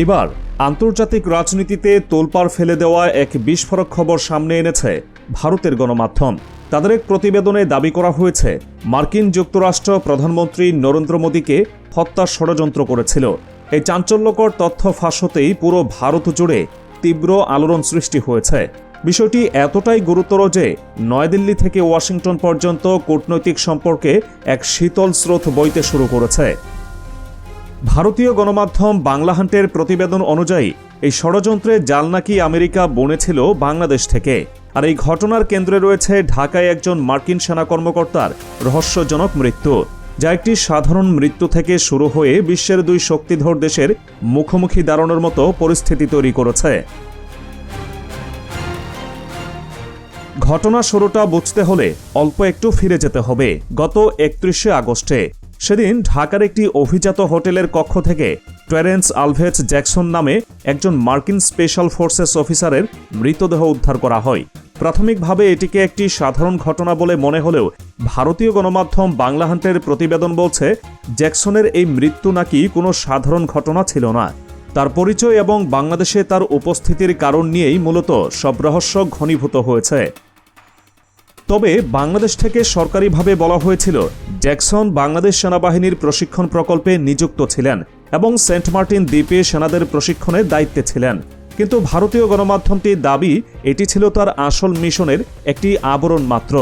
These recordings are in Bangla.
এবার আন্তর্জাতিক রাজনীতিতে তোলপাড় ফেলে দেওয়া এক বিস্ফোরক খবর সামনে এনেছে ভারতের গণমাধ্যম। তাদের এক প্রতিবেদনে দাবি করা হয়েছে, মার্কিন যুক্তরাষ্ট্র প্রধানমন্ত্রী নরেন্দ্র মোদীকে হত্যার ষড়যন্ত্র করেছিল। এই চাঞ্চল্যকর তথ্য ফাঁস হতেই পুরো ভারত জুড়ে তীব্র আলোড়ন সৃষ্টি হয়েছে। বিষয়টি এতটাই গুরুতর যে নয়াদিল্লি থেকে ওয়াশিংটন পর্যন্ত কূটনৈতিক সম্পর্কে এক শীতল স্রোত বইতে শুরু করেছে। ভারতীয় গণমাধ্যম বাংলাহান্টের প্রতিবেদন অনুযায়ী, এই ষড়যন্ত্রে জাল নাকি আমেরিকা বনেছিল বাংলাদেশ থেকে। আর এই ঘটনার কেন্দ্রে রয়েছে ঢাকায় একজন মার্কিন সেনা কর্মকর্তার রহস্যজনক মৃত্যু, যা একটি সাধারণ মৃত্যু থেকে শুরু হয়ে বিশ্বের দুই শক্তিধর দেশের মুখোমুখি দাঁড়ানোর মতো পরিস্থিতি তৈরি করেছে। ঘটনা শুরুটা বুঝতে হলে অল্প একটু ফিরে যেতে হবে। গত একত্রিশে আগস্টে সেদিন ঢাকার একটি অভিজাত হোটেলের কক্ষ থেকে টেরেন্স আলভেজ জ্যাকসন নামে একজন মার্কিন স্পেশাল ফোর্সেস অফিসারের মৃতদেহ উদ্ধার করা হয়। প্রাথমিকভাবে এটিকে একটি সাধারণ ঘটনা বলে মনে হলেও ভারতীয় গণমাধ্যম বাংলাহান্টের প্রতিবেদন বলছে, জ্যাকসনের এই মৃত্যু নাকি কোনো সাধারণ ঘটনা ছিল না। তার পরিচয় এবং বাংলাদেশে তার উপস্থিতির কারণ নিয়েই মূলত সব রহস্য ঘনীভূত হয়েছে। তবে বাংলাদেশ থেকে সরকারিভাবে বলা হয়েছিল, জ্যাকসন বাংলাদেশ সেনাবাহিনীর প্রশিক্ষণ প্রকল্পে নিযুক্ত ছিলেন এবং সেন্ট মার্টিন দ্বীপে সেনাদের প্রশিক্ষণের দায়িত্বে ছিলেন। কিন্তু ভারতীয় গণমাধ্যমটির দাবি, এটি ছিল তার আসল মিশনের একটি আবরণ মাত্র।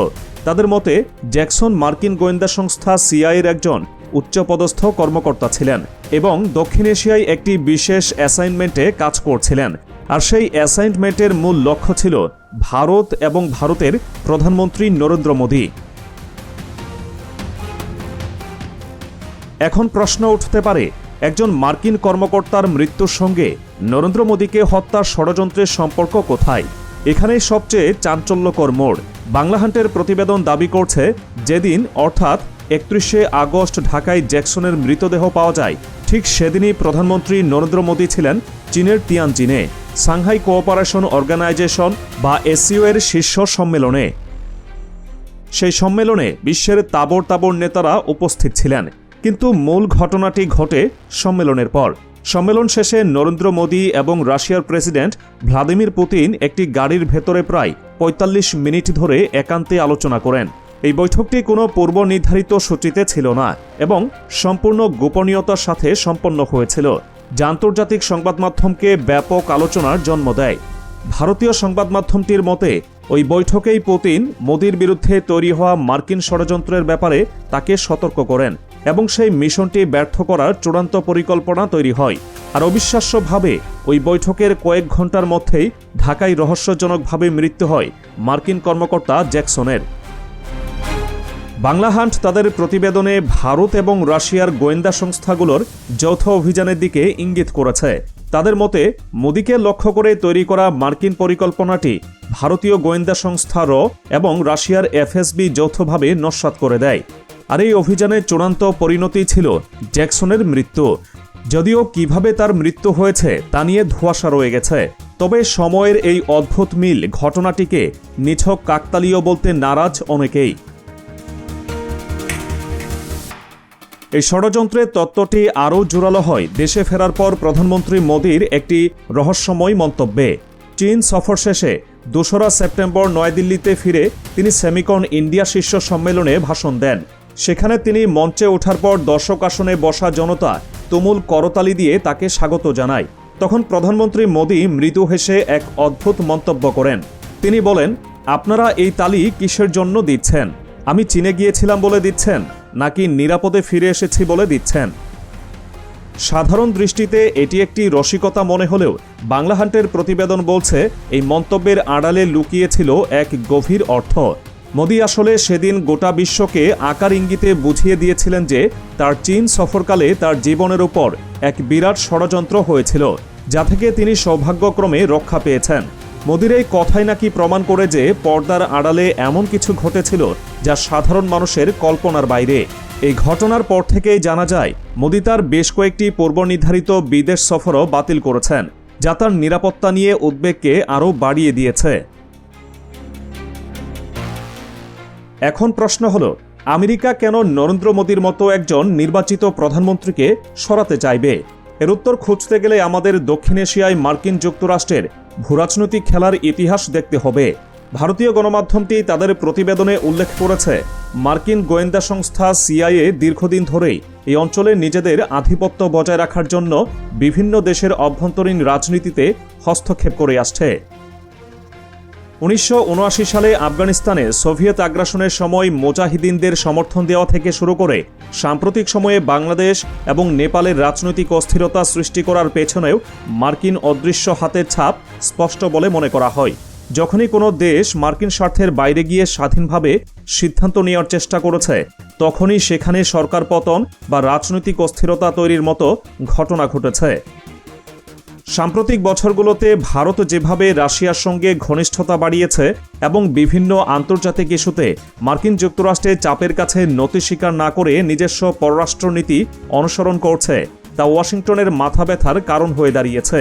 তাদের মতে, জ্যাকসন মার্কিন গোয়েন্দা সংস্থা সিআইয়ের একজন উচ্চপদস্থ কর্মকর্তা ছিলেন এবং দক্ষিণ এশিয়ায় একটি বিশেষ অ্যাসাইনমেন্টে কাজ করছিলেন। আর সেই অ্যাসাইনমেন্টের মূল লক্ষ্য ছিল ভারত এবং ভারতের প্রধানমন্ত্রী নরেন্দ্র মোদী। এখন প্রশ্ন উঠতে পারে, একজন মার্কিন কর্মকর্তার মৃত্যুর সঙ্গে নরেন্দ্র মোদীকে হত্যার ষড়যন্ত্রের সম্পর্ক কোথায়? এখানেই সবচেয়ে চাঞ্চল্যকর মোড়। বাংলাহান্টের প্রতিবেদন দাবি করছে, যেদিন অর্থাৎ একত্রিশে আগস্ট ঢাকায় জ্যাকসনের মৃতদেহ পাওয়া যায় ঠিক সেদিনই প্রধানমন্ত্রী নরেন্দ্র মোদী ছিলেন চীনের তিয়ানজিনে, সাংহাই কোঅপারেশন অর্গানাইজেশন বা এসিও এর শীর্ষ সম্মেলনে। সেই সম্মেলনে বিশ্বের তাবর তাবর নেতারা উপস্থিত ছিলেন। কিন্তু মূল ঘটনাটি ঘটে সম্মেলনের পর। সম্মেলন শেষে নরেন্দ্র মোদী এবং রাশিয়ার প্রেসিডেন্ট ভ্লাদিমির পুতিন একটি গাড়ির ভেতরে প্রায় ৪৫ মিনিট ধরে একান্তে আলোচনা করেন। এই বৈঠকটি কোনো পূর্ব নির্ধারিত সূচিতে ছিল না এবং সম্পূর্ণ গোপনীয়তার সাথে সম্পন্ন হয়েছিল। যা আন্তর্জাতিক সংবাদ মাধ্যমকে ব্যাপক আলোচনার জন্ম দেয়। ভারতীয় সংবাদ মাধ্যমটির মতে, ওই বৈঠকেই পুতিন মোদির বিরুদ্ধে তৈরি হওয়া মার্কিন ষড়যন্ত্রের ব্যাপারে তাকে সতর্ক করেন এবং সেই মিশনটি ব্যর্থ করার চূড়ান্ত পরিকল্পনা তৈরি হয়। আর অবিশ্বাস্যভাবে, ওই বৈঠকের কয়েক ঘণ্টার মধ্যেই ঢাকায় রহস্যজনকভাবে মৃত্যু হয় মার্কিন কর্মকর্তা জ্যাকসনের। বাংলাহান্ট তাদের প্রতিবেদনে ভারত এবং রাশিয়ার গোয়েন্দা সংস্থাগুলোর যৌথ অভিযানের দিকে ইঙ্গিত করেছে। তাদের মতে, মোদীকে লক্ষ্য করে তৈরি করা মার্কিন পরিকল্পনাটি ভারতীয় গোয়েন্দা সংস্থা র এবং রাশিয়ার এফএসবি যৌথভাবে নস্বাত করে দেয়। আর এই অভিযানের চূড়ান্ত পরিণতি ছিল জ্যাকসনের মৃত্যু। যদিও কীভাবে তার মৃত্যু হয়েছে তা নিয়ে ধোঁয়াশা রয়ে গেছে। তবে সময়ের এই অদ্ভুত মিল ঘটনাটিকে নিছক কাকতালীয় বলতে নারাজ অনেকেই। এই ষড়যন্ত্রের তত্ত্বটি আরও জোরালো হয়। দেশে ফেরার পর প্রধানমন্ত্রী মোদীর একটি রহস্যময় মন্তব্যে, চীন সফর শেষে দোসরা সেপ্টেম্বর নয়াদিল্লিতে ফিরে তিনি সেমিকন ইন্ডিয়া শীর্ষ সম্মেলনে ভাষণ দেন। সেখানে তিনি মঞ্চে ওঠার পর দর্শক আসনে বসা জনতা তুমুল করতালি দিয়ে তাকে স্বাগত জানায়। তখন প্রধানমন্ত্রী মোদী মৃদু হেসে এক অদ্ভুত মন্তব্য করেন। তিনি বলেন, আপনারা এই তালি কিসের জন্য দিচ্ছেন? আমি চীনে গিয়েছিলাম বলে দিচ্ছেন। নাকি নিরাপদে ফিরে এসেছি বলে দিচ্ছেন। সাধারণ দৃষ্টিতে এটি একটি রসিকতা মনে হলেও বাংলাহান্টের প্রতিবেদন বলছে, এই মন্তব্যের আড়ালে লুকিয়েছিল এক গভীর অর্থ। মোদী আসলে সেদিন গোটা বিশ্বকে আকার ইঙ্গিতে বুঝিয়ে দিয়েছিলেন যে, তার চীন সফরকালে তার জীবনের উপর এক বিরাট ষড়যন্ত্র হয়েছিল, যা থেকে তিনি সৌভাগ্যক্রমে রক্ষা পেয়েছেন। মোদির এই কথাই নাকি প্রমাণ করে যে পর্দার আড়ালে এমন কিছু ঘটেছিল যা সাধারণ মানুষের কল্পনার বাইরে। এই ঘটনার পর থেকেই জানা যায়, মোদি তার বেশ কয়েকটি পূর্বনির্ধারিত বিদেশ সফরও বাতিল করেছেন, যা তার নিরাপত্তা নিয়ে উদ্বেগকে আরও বাড়িয়ে দিয়েছে। এখন প্রশ্ন হল, আমেরিকা কেন নরেন্দ্র মোদীর মতো একজন নির্বাচিত প্রধানমন্ত্রীকে সরাতে চাইবে? এর উত্তর খুঁজতে গেলে আমাদের দক্ষিণ এশিয়ায় মার্কিন যুক্তরাষ্ট্রের ভূরাজনৈতিক খেলার ইতিহাস দেখতে হবে। ভারতীয় গণমাধ্যমটি তাদের প্রতিবেদনে উল্লেখ করেছে, মার্কিন গোয়েন্দা সংস্থা সিআইএ দীর্ঘদিন ধরেই এই অঞ্চলে নিজেদের আধিপত্য বজায় রাখার জন্য বিভিন্ন দেশের অভ্যন্তরীণ রাজনীতিতে হস্তক্ষেপ করে আসছে। উনিশশো উনআশি সালে আফগানিস্তানে সোভিয়েত আগ্রাসনের সময় মোজাহিদিনদের সমর্থন দেওয়া থেকে শুরু করে সাম্প্রতিক সময়ে বাংলাদেশ এবং নেপালের রাজনৈতিক অস্থিরতা সৃষ্টি করার পেছনেও মার্কিন অদৃশ্য হাতের ছাপ স্পষ্ট বলে মনে করা হয়। যখনই কোনো দেশ মার্কিন স্বার্থের বাইরে গিয়ে স্বাধীনভাবে সিদ্ধান্ত নেওয়ার চেষ্টা করেছে, তখনই সেখানে সরকার পতন বা রাজনৈতিক অস্থিরতা তৈরির মতো ঘটনা ঘটেছে। সাম্প্রতিক বছরগুলোতে ভারত যেভাবে রাশিয়ার সঙ্গে ঘনিষ্ঠতা বাড়িয়েছে এবং বিভিন্ন আন্তর্জাতিক ইস্যুতে মার্কিন যুক্তরাষ্ট্রে চাপের কাছে নতি স্বীকার না করে নিজস্ব পররাষ্ট্রনীতি অনুসরণ করছে, তা ওয়াশিংটনের মাথা ব্যথার কারণ হয়ে দাঁড়িয়েছে।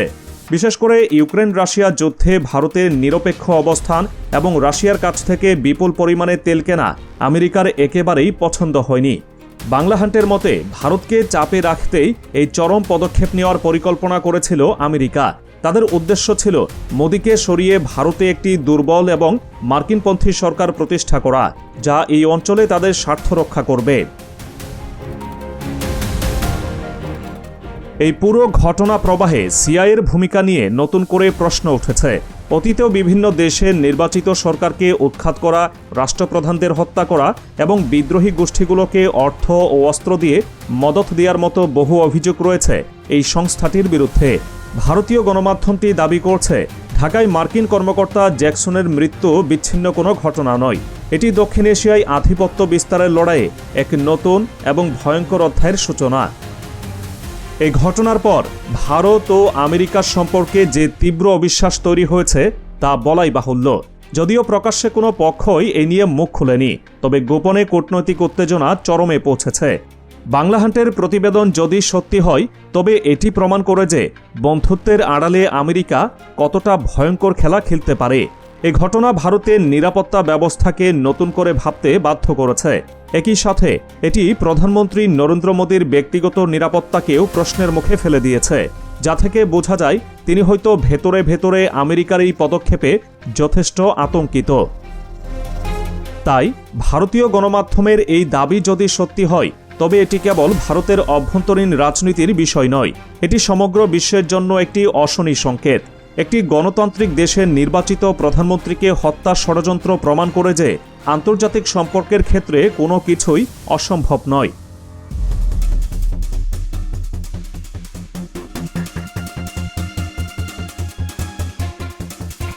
বিশেষ করে ইউক্রেন রাশিয়া যুদ্ধে ভারতের নিরপেক্ষ অবস্থান এবং রাশিয়ার কাছ থেকে বিপুল পরিমাণে তেল কেনা আমেরিকার একেবারেই পছন্দ হয়নি। বাংলা হান্টের মতে, ভারতকে চাপে রাখতেই এই চরম পদক্ষেপ নেওয়ার পরিকল্পনা করেছিল আমেরিকা। তাদের উদ্দেশ্য ছিল মোদীকে সরিয়ে ভারতে একটি দুর্বল এবং মার্কিনপন্থী সরকার প্রতিষ্ঠা করা, যা এই অঞ্চলে তাদের স্বার্থ রক্ষা করবে। এই পুরো ঘটনা প্রবাহে সিআইয়ের ভূমিকা নিয়ে নতুন করে প্রশ্ন উঠেছে। অতীতেও বিভিন্ন দেশের নির্বাচিত সরকারকে উৎখাত করা, রাষ্ট্রপ্রধানদের হত্যা করা এবং বিদ্রোহী গোষ্ঠীগুলোকে অর্থ ও অস্ত্র দিয়ে মদত দেওয়ার মতো বহু অভিযোগ রয়েছে এই সংস্থাটির বিরুদ্ধে। ভারতীয় গণমাধ্যমটি দাবি করছে, ঢাকায় মার্কিন কর্মকর্তা জ্যাকসনের মৃত্যু বিচ্ছিন্ন কোনো ঘটনা নয়। এটি দক্ষিণ এশিয়ায় আধিপত্য বিস্তারের লড়াইয়ে এক নতুন এবং ভয়ঙ্কর অধ্যায়ের সূচনা। এই ঘটনার পর ভারত ও আমেরিকার সম্পর্কে যে তীব্র অবিশ্বাস তৈরি হয়েছে, তা বলাই বাহুল্য। যদিও প্রকাশ্যে কোনো পক্ষই এ নিয়ে মুখ খুলেনি, তবে গোপনে কূটনৈতিক উত্তেজনা চরমে পৌঁছেছে। বাংলাহান্টের প্রতিবেদন যদি সত্যি হয়, তবে এটি প্রমাণ করে যে বন্ধুত্বের আড়ালে আমেরিকা কতটা ভয়ঙ্কর খেলা খেলতে পারে। এ ঘটনা ভারতের নিরাপত্তা ব্যবস্থাকে নতুন করে ভাবতে বাধ্য করেছে। একই সাথে এটি প্রধানমন্ত্রী নরেন্দ্র মোদীর ব্যক্তিগত নিরাপত্তাকেও প্রশ্নের মুখে ফেলে দিয়েছে। যা থেকে বোঝা যায়, তিনি হয়তো ভেতরে ভেতরে আমেরিকার এই পদক্ষেপে যথেষ্ট আতঙ্কিত। তাই ভারতীয় গণমাধ্যমের এই দাবি যদি সত্যি হয়, তবে এটি কেবল ভারতের অভ্যন্তরীণ রাজনীতির বিষয় নয়। এটি সমগ্র বিশ্বের জন্য একটি অশনি সংকেত। একটি গণতান্ত্রিক দেশের নির্বাচিত প্রধানমন্ত্রীকে হত্যা ষড়যন্ত্র প্রমাণ করে যে আন্তর্জাতিক সম্পর্কের ক্ষেত্রে কোনো কিছুই অসম্ভব নয়।